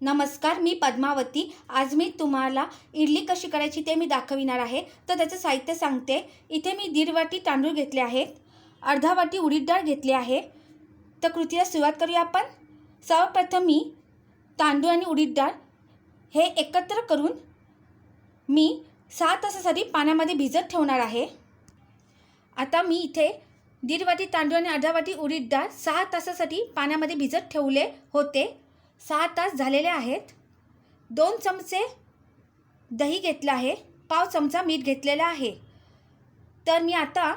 नमस्कार मी पद्मावती. आज मी तुम्हाला इडली कशी करायची ते मी दाखविणार आहे. तर त्याचं साहित्य सांगते. इथे मी दीड वाटी तांदूळ घेतले आहेत. अर्धा वाटी उडीद डाळ घेतली आहे. तर कृतीला सुरुवात करूया आपण. सर्वप्रथम मी तांदूळ आणि उडीद डाळ हे एकत्र करून मी सहा तासासाठी पाण्यामध्ये भिजत ठेवणार आहे. आता मी इथे दीड वाटी तांदूळ आणि अर्धा वाटी उडीद डाळ सहा तासासाठी पाण्यामध्ये भिजत ठेवले होते. सहा तास झालेले आहेत. दोन चमचे दही घेतलं आहे. पाव चमचा मीठ घेतलेलं आहे. तर मी आता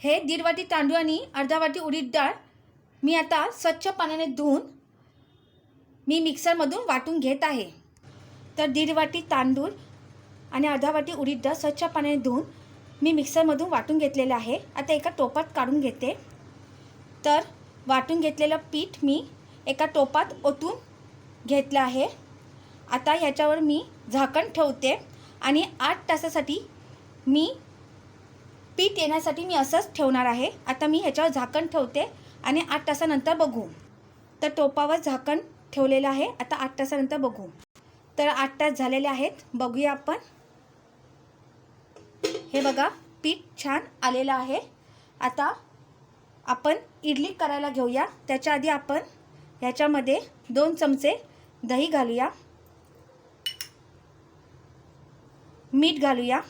हे दीड वाटी तांदूळ आणि अर्धा वाटी उडीद डाळ मी आता स्वच्छ पाण्याने धुवून मी मिक्सरमधून वाटून घेत आहे. तर दीड वाटी तांदूळ आणि अर्धा वाटी उडीद डाळ स्वच्छ पाण्याने धुवून मी मिक्सरमधून वाटून घेतलेलं आहे. आता एका टोपात काढून घेते. तर वाटून घेतलेलं पीठ मी एका टोपात ओतून घेतलं आहे. आता ह्याच्यावर मी झाकण ठेवते आणि आठ तासासाठी मी पीठ येण्यासाठी मी असंच ठेवणार आहे. आता मी ह्याच्यावर झाकण ठेवते आणि आठ तासानंतर बघू. तर टोपावर झाकण ठेवलेलं आहे. आता आठ तासानंतर बघू. तर आठ तास झालेले आहेत. बघूया आपण. हे बघा पीठ छान आलेलं आहे. आता आपण इडली करायला घेऊया. त्याच्या आधी आपण ह्याच्यामध्ये दोन चमचे दही घालूया. मीठ घालूया.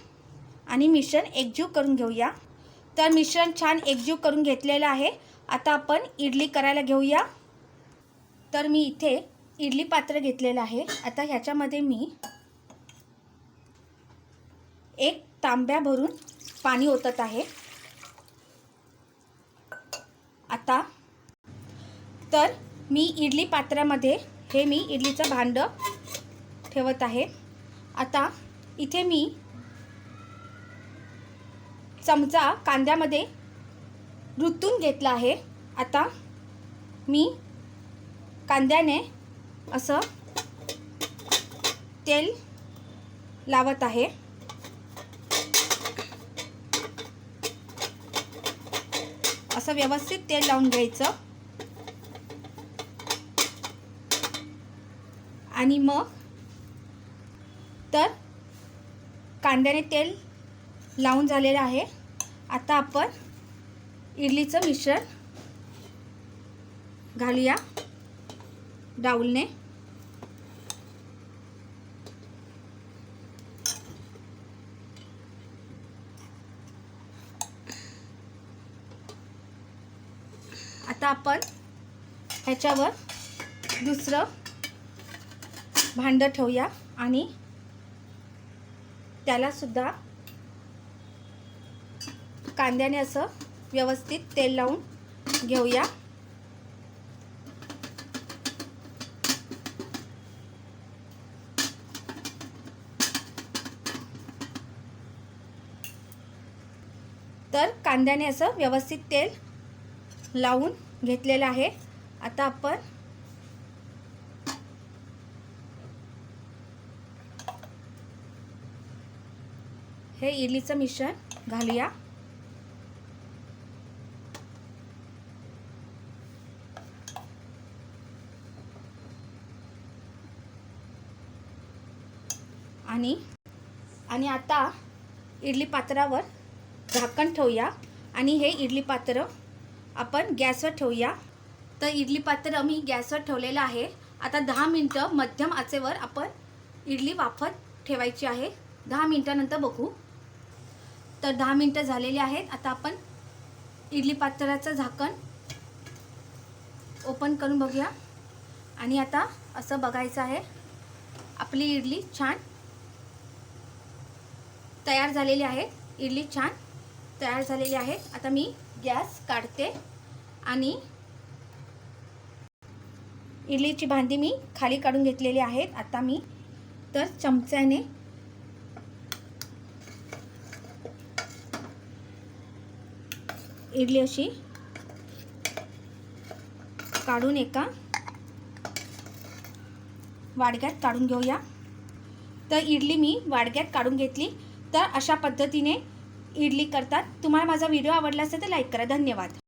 आणि मिश्रण एकजीव करून घेऊया. तर मिश्रण छान एकजीव करून घेतलेलं आहे. आता आपण इडली करायला घेऊया. तर मी इथे इडली पात्र घेतलेलं आहे. आता ह्याच्यामध्ये मी एक तांब्या भरून पाणी ओतत आहे. आता तर मी इडली पात्रामध्ये हे मी इडलीचं भांडं ठेवत आहे. आता इथे मी चमचा कांद्यामध्ये रुतून घेतला आहे. आता मी कांद्याने असं तेल लावत आहे. असं व्यवस्थित तेल लावून घ्यायचं. आणि मग तर कांद्याने तेल लावून झालेलं आहे. आता आपण इडलीचं मिश्रण घालूया डाऊलने. आता आपण ह्याच्यावर दुसरं भांडं ठेवूया आणि त्यालासुद्धा कांद्याने असं व्यवस्थित तेल लावून घेऊया. तर कांद्याने असं व्यवस्थित तेल लावून घेतलेलं आहे. आता आपण हे इडलीचं मिश्रण घालूया. आणि आणि आता इडली पात्रावर झाकण ठेवूया. आणि हे इडली पात्र आपण गॅसवर ठेवूया. तर इडली पात्र मी गॅसवर ठेवलेलं आहे. आता दहा मिनटं मध्यम आचेवर आपण इडली वाफत ठेवायची आहे. दहा मिनटानंतर बघू. तर दहा मिनटं झालेली आहेत. आता आपण इडली पात्राचं झाकण ओपन करून बघूया. आणि आता असं बघायचं आहे. आपली इडली छान तयार झालेली आहे. इडली छान तयार झालेली आहे. आता मी गॅस काढते आणि इडलीची भांडी मी खाली काढून घेतलेली आहेत. आता मी तर चमच्याने इडली अशी. काढून एका वाडग्यात काढून घेऊया. तर इडली मी वाडग्यात काढून घेतली. तर अशा पद्धतीने इडली करतात. तुम्हाला माझा व्हिडिओ आवडला असेल तर लाईक करा. धन्यवाद.